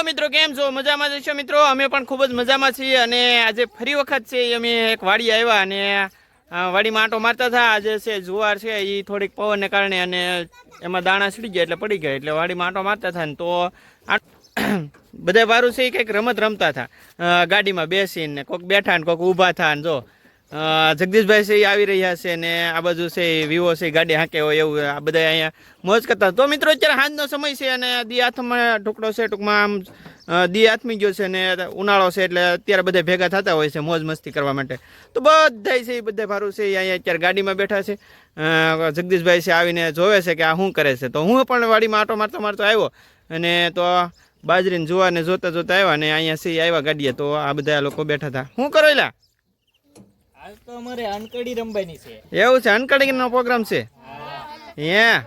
Hello મિત્રો, કેમ છો? મજામાં જશો મિત્રો? અમે પણ ખૂબ જ મજામાં છીએ અને આજે ફરી વખત છે અમે એક વાડી આવ્યા અને વાડીમાં આંટો મારતા હતા. આજે છે જુવાર છે એ થોડીક પવનને કારણે અને એમાં દાણા સડી ગયા એટલે પડી ગયા. એટલે વાડીમાં આંટો મારતા હતા ને તો બધા વારું છે એ કંઈક રમત રમતા હતા. ગાડીમાં બેસીને કોઈક બેઠા ને કોઈક ઊભા થા ને જો. જગદીશભાઈ છે એ આવી રહ્યા છે ને આ બાજુ છે વિવો છે ગાડી હાંકે હોય એવું, આ બધા અહીંયા મોજ કરતા તો મિત્રો, અત્યારે સાંજનો સમય છે અને દી હાથમાં ટુકડો છે, ટૂંકમાં આમ દી હાથમી ગયો છે ને ઉનાળો છે એટલે અત્યારે બધા ભેગા થતા હોય છે મોજ મસ્તી કરવા માટે. તો બધા છે એ બધા ભારું છે અહીંયા અત્યારે ગાડીમાં બેઠા છે. જગદીશભાઈ છે આવીને જોવે છે કે આ શું કરે છે. તો હું પણ વાડીમાં આટો મારતો મારતો આવ્યો અને તો બાજરીને જોવાને જોતા જોતા આવ્યા ને અહીંયા સી આવ્યા ગાડીએ. તો આ બધા લોકો બેઠા હતા. શું કરો એલા? હાલ તો અમારે અનકડી રમવાની છે. એવું છે? અનકડિંગનો પ્રોગ્રામ છે? હે.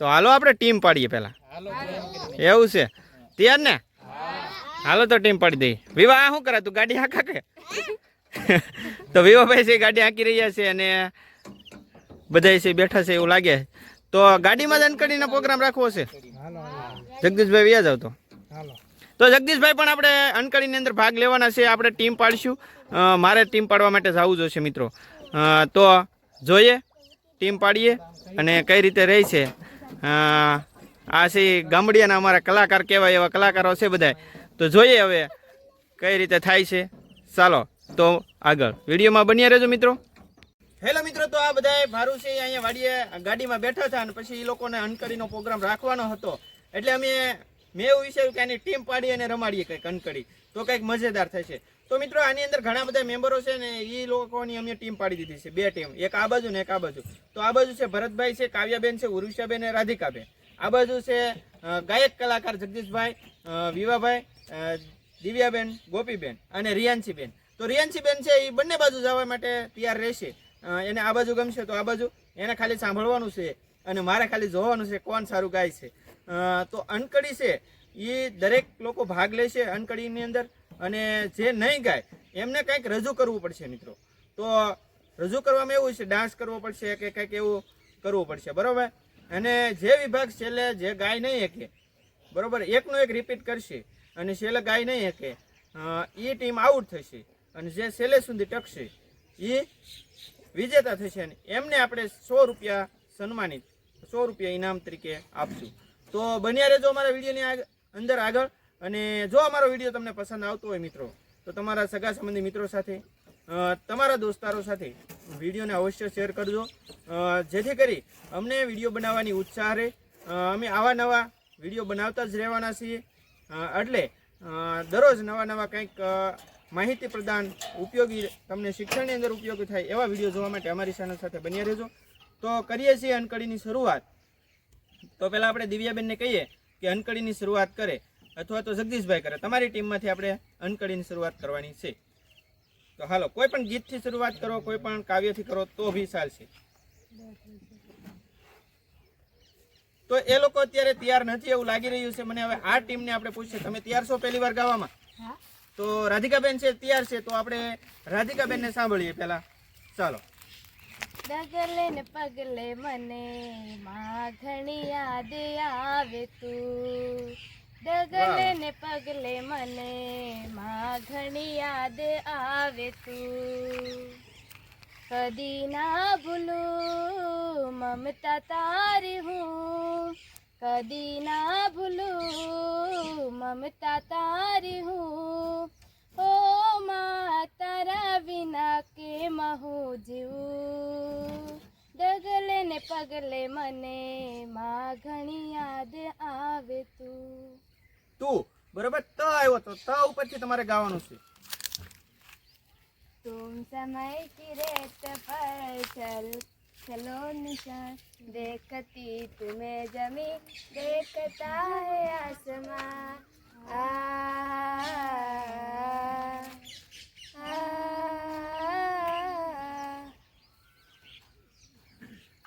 તો હાલો આપણે ટીમ પાડીએ હાલો કરી. એવું છે? તૈયાર ને? હાલો તો ટીમ પાડી દઈ વિવાહ આ શું કરે? તું ગાડી હાંકા કે? તો વિવાભાઈ છે ગાડી હાંકી રહ્યા છે અને બધા છે બેઠા છે એવું લાગે. તો ગાડીમાં જ અનકડીનો પ્રોગ્રામ રાખવો છે? જગદીશભાઈ વ્યાજ આવતો તો. તો જગદીશભાઈ પણ આપણે અનકડીની અંદર ભાગ લેવાના છે. આપણે ટીમ પાડીશું. મારે ટીમ પાડવા માટે જવું જોશે મિત્રો. તો જોઈએ, ટીમ પાડીએ અને કઈ રીતે રહી છે. આ છે ગામડિયાના અમારા કલાકાર કહેવાય એવા કલાકારો છે બધા તો જોઈએ હવે કઈ રીતે થાય છે. ચાલો, તો આગળ. વિડીયોમાં બન્યા રહેજો મિત્રો. હેલો મિત્રો, તો આ બધા ભારું છે. અહીંયા વાડીએ ગાડીમાં બેઠા હતા અને પછી એ લોકોને અનકડીનો પ્રોગ્રામ રાખવાનો હતો. એટલે અમે મેં એવું વિચાર્યું કે આની ટીમ પાડી અને રમાડીએ કંઈક કનકડી તો કંઈક મજેદાર થશે. તો મિત્રો, આની અંદર ઘણા બધા મેમ્બરો છે ને એ લોકોની અમે ટીમ પાડી દીધી છે. બે ટીમ એક આ બાજુ ને એક આ બાજુ. તો આ બાજુ છે ભરતભાઈ, છે કાવ્યાબેન, છે ઉરુષાબેન અને રાધિકાબેન. આ બાજુ છે ગાયક કલાકાર જગદીશભાઈ વિવાભાઈ દિવ્યાબેન, ગોપીબેન અને રિયાન્સીબેન તો રિયાન્સીબેન છે એ બંને બાજુ જવા માટે તૈયાર રહેશે. એને આ બાજુ ગમશે તો આ બાજુ. એને ખાલી સાંભળવાનું છે અને મારે ખાલી જોવાનું છે કોણ સારું ગાય છે. તો અનકડી છે એ દરેક લોકો ભાગ લેશે અનકડીની અંદર અને જે નહીં ગાય, એમને કંઈક રજૂ કરવું પડશે મિત્રો. તો રજૂ કરવામાં એવું છે, ડાન્સ કરવો પડશે કે કંઈક એવું કરવું પડશે, બરાબર? અને જે વિભાગ છેલ્લે જે ગાય નહીં શકે બરાબર? એકનું એક રિપીટ કરશે અને છેલ્લે ગાય નહીં શકે એ ટીમ આઉટ થશે અને જે છેલ્લે સુધી ટકશે એ વિજેતા થશે અને એમને આપણે સો રૂપિયા સન્માનિત, સો રૂપિયા ઇનામ તરીકે આપશું. તો બન્યા રહેજો અમારા વિડીયોની અંદર આગળ. અને જો અમારો વીડિયો તમને પસંદ આવતો હોય મિત્રો, તો તમારા સગા સંબંધી મિત્રો સાથે તમારા દોસ્તારો સાથે વિડીયોને અવશ્ય શેર કરજો. જેથી કરી અમને વીડિયો બનાવવાની ઉત્સાહ રહે. અમે આવા નવા વીડિયો બનાવતા જ રહેવાના છીએ. એટલે દરરોજ નવા નવા કંઈક માહિતી પ્રદાન ઉપયોગી તમને શિક્ષણની અંદર ઉપયોગી થાય એવા વીડિયો જોવા માટે અમારી ચેનલ સાથે બન્યા રહેજો. તો કરીએ છીએ અનકડીની શરૂઆત. તો પહેલાં આપણે દિવ્યાબેનને કહીએ કે અનકડીની શરૂઆત કરે અથવા તો જગદીશભાઈ કરે. તમારી ટીમમાંથી આપણે અનકડીની શરૂઆત કરવાની છે. તો હાલો કોઈ પણ ગીતથી શરૂઆત કરો કોઈ પણ કાવ્યથી કરો તો બી ચાલશે તો એ લોકો અત્યારે તૈયાર નથી એવું લાગી રહ્યું છે. મને હવે આ ટીમને આપણે પૂછીએ. તમે તૈયાર છો પહેલી વાર ગાવામાં? તો રાધિકાબેન છે તૈયાર છે. તો આપણે રાધિકાબેનને સાંભળીએ પહેલા. ચાલો. ડગલે ને પગલે મને માં ઘણી યાદ આવે તું ડગલે ને પગલે મને માં ઘણી યાદ આવે તું કદી ના ભૂલું મમતા તારી હું કદી ના ભૂલું મમતા તારી હું માં તારા વિના કે હું જીવું? ડગલે ને પગલે મને માં ઘણી યાદ આવે તું. તું બરોબર ત આવ્યો તો ત ઉપરથી તમારે ગાવાનું છે. તુમ સમય કી રેત પર ચલ ચલો નિશાન. દેખતી તુમે જમી દેખતા હે આસમાન. આ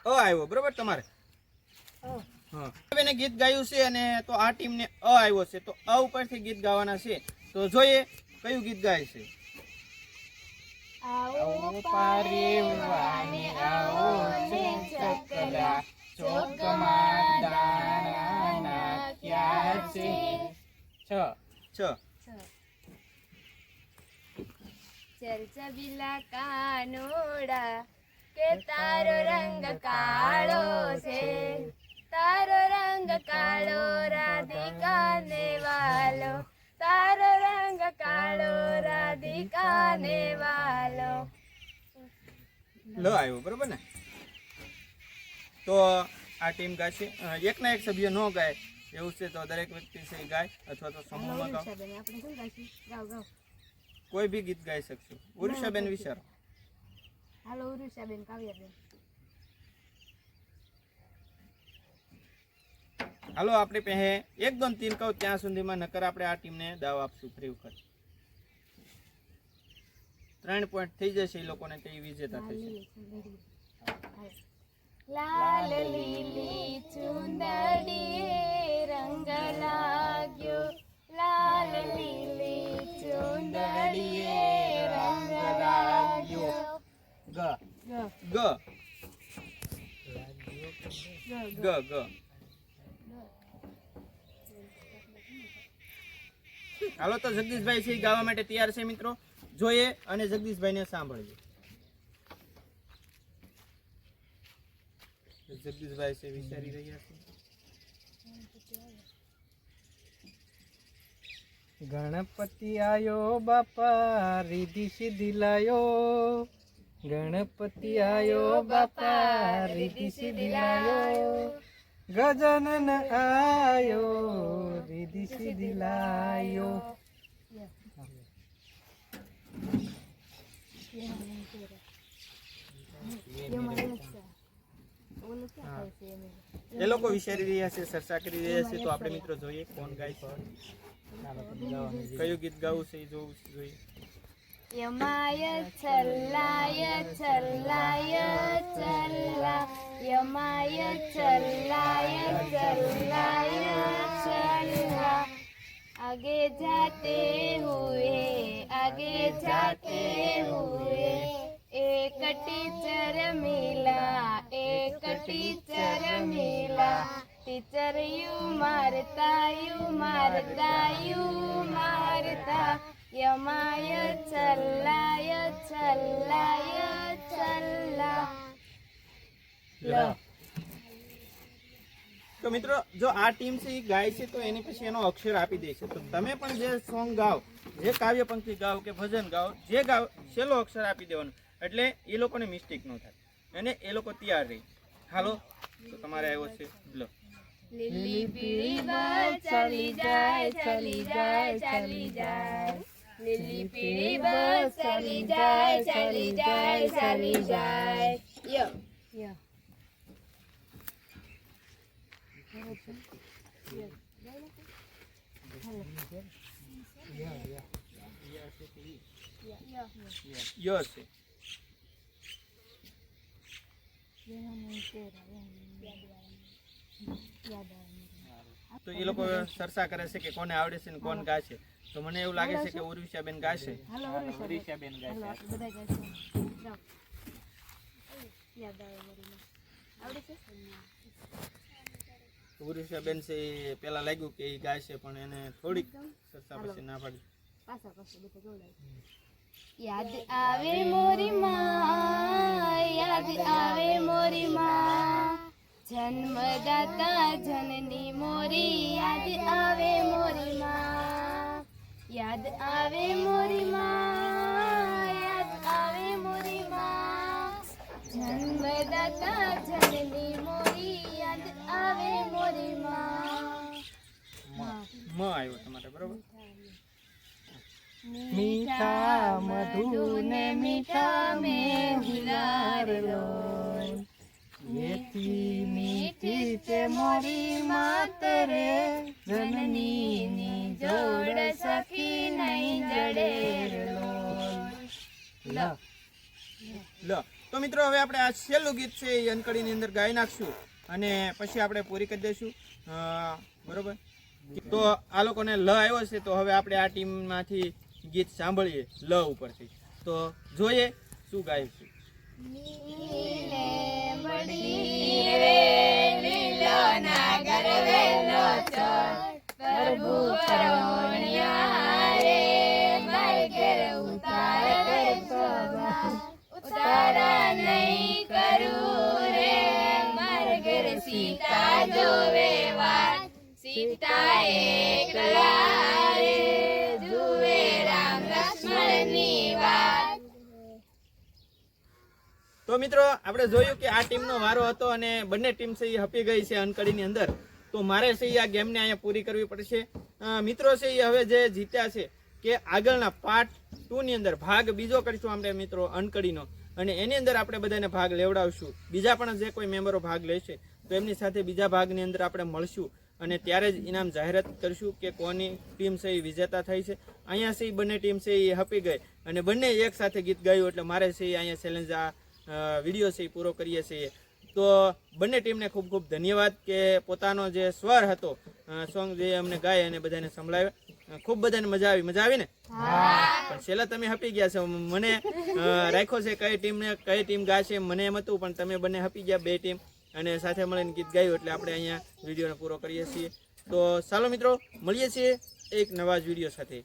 અ આવ્યો. બરોબર તમારે? હા. ગીત ગાયું છે અને તો આ ટીમને અ આવ્યો છે. તો અ ઉપરથી ગીત ગાવાના છે. તો જોઈએ કયું ગીત ગાય છે. આવો પારેવાને આવો ને ચકલા. ચોકમાં દાણા નાખ્યા છે. છ. છ ચરચબીલા કાનોડા. કે તારો રંગ કાળો છે? તારો રંગ કાળો રાધિકાને વાલો. તારો રંગ કાળો રાધિકાને વાલો. લો આવ્યો બરોબર ને? તો આ ટીમ ગાશે એક એકના એક સભ્ય ન ગાય. એવું છે તો દરેક વ્યક્તિ છે ગાય અથવા તો સમૂહમાં ગાવ કોઈ બી ગીત ગાઈ શકશો. ઉરુષાબેન વિચારો. હાલો ઉરુષાબેન કાવ્યાબેન હાલો આપણે પહે એક દોન તીન કહું ત્યાં સુધીમાં નકર આપણે આ ટીમને દાવ આપશું ફ્રી વખત ત્રણ પોઈન્ટ થઈ જશે એ લોકોને તે વિજેતા થશે લાલ લીલી ચુંદડીએ રંગ લાગ્યો ગ ગ હાલો તો જગદીશભાઈ છે ગાવા માટે તૈયાર છે મિત્રો. જોઈએ અને જગદીશભાઈને સાંભળીએ જગદીશભાઈ છે વિચારી રહ્યા છે. ગણપતિ આયો બાપા રીધી સીધી લાયો. ગણપતિ આયો બાપા રીધી સિદ્ધિ લાયો ગજાનન આયો રીધી સિદ્ધિ લાયો એ લોકો વિચારી રહ્યા છે, ચર્ચા કરી રહ્યા છે, તો આપણે મિત્રો જોઈએ, કોણ ગાય છે. કયું ગીત ગાવું છે એ જોવું જોઈએ. यमाय चल्लाय चल्लाय चल्ला. यमाय चल्लाय चल्लाय चल्ला. आगे जाते हुए आगे जाते हुए. एक टीचर मिला एक टीचर मिला. टीचर यू मारता यू मारता यू मारता. યમાય છલ્લાય છલ્લાય છલ્લા લ તો મિત્રો, જો આ ટીમ છે, એ ગાય છે, તો એની પછી એનો અક્ષર આપી દે છે. તો તમે પણ જે સોંગ ગાઓ, જે કાવ્ય પંક્તિ ગાઓ કે ભજન ગાઓ, જે ગાઓ, છેલ્લો અક્ષર આપી દેવાનો. એટલે એ લોકોને મિસ્ટેક ન થાય. અને એ લોકો તૈયાર રહે. હાલો, તો તમારે આવ્યો છે. લો. લીલી પીળી બસ ચાલી જાય ચાલી જાય ચાલી જાય. લીલી પીળી બસ ચાલી જાય ચાલી જાય ચાલી જાય યો યો યસ છે તો એ લોકો ચર્ચા કરે છે કે કોને આવડે છે ને કોણ ગાશે. તો મને એવું લાગે છે કે ઉર્વિશાબેન ગાશે. છે? ઉર્વિશાબેન છે એ પેલા લાગ્યું કે એ ગાશે પણ એને થોડીક ચર્ચા પછી ના પાડી. યાદ આવે મોરી માં યાદ આવે મોરી માં જન્મદાતા જનની મોરી યાદ આવે મોરી માં. યાદ આવે મોરી માં યાદ આવે મોરી માં. જન્મદાતા જનની મોરી યાદ આવે મોરી માં. માં આવ્યો તમારે બરોબર? મીઠા મધુ ને મીઠા મેં ગુલાર લો. મીઠી તે મોરી માતરે જનની જોડ સખી નહીં જડે લો. લો. તો મિત્રો હવે આપણે આ છેલ્લું ગીત છે એ અનકડીની અંદર ગાઈ નાખશું અને પછી આપણે પૂરી કરી દઈશું. બરોબર? તો આ લોકોને લ આવ્યો છે તો હવે આપણે આ ટીમમાંથી ગીત સાંભળીએ લ ઉપરથી. તો જોઈએ શું ગાયું છે. તો મિત્રો, આપણે જોયું કે આ ટીમનો વારો હતો અને બંને ટીમ છે એ હપી ગઈ છે અનકડીની અંદર. તો મારે છે આ ગેમને અહીંયા પૂરી કરવી પડશે. મિત્રો છે એ હવે જે જીત્યા છે કે આગળના પાર્ટ ટુ ની અંદર ભાગ બીજો કરીશું આપણે મિત્રો અનકડીનો. અને એની અંદર આપણે બધાને ભાગ લેવડાવશું. બીજા પણ જે કોઈ મેમ્બરો ભાગ લેશે, તો એમની સાથે બીજા ભાગની અંદર આપણે મળશું. અને ત્યારે જ ઇનામ જાહેરાત કરીશું કે કોની ટીમ છે એ વિજેતા થઈ છે. અહીંયા છે એ બંને ટીમ છે એ હપી ગઈ. અને બંને એક સાથે ગીત ગાયું એટલે મારે છે એ અહીંયા ચેલેન્જ આ વીડિયો છે એ પૂરો કરીએ છીએ. તો બંને ટીમને ખૂબ ખૂબ ધન્યવાદ કે પોતાનો જે સ્વર હતો સોંગ જે અમને ગાય અને બધાને સંભળાવે ખૂબ બધાને મજા આવી. મજા આવી ને પણ છેલ્લા તમે હપી ગયા છો. મને રાખ્યો છે કઈ ટીમને કઈ ટીમ ગાશે મને એમ હતું પણ તમે બંને હપી ગયા બે ટીમ. અને સાથે મળીને ગીત ગાયું એટલે આપણે અહીંયા વિડીયોને પૂરો કરીએ છીએ. તો ચાલો મિત્રો, મળીએ છીએ એક નવા જ વીડિયો સાથે.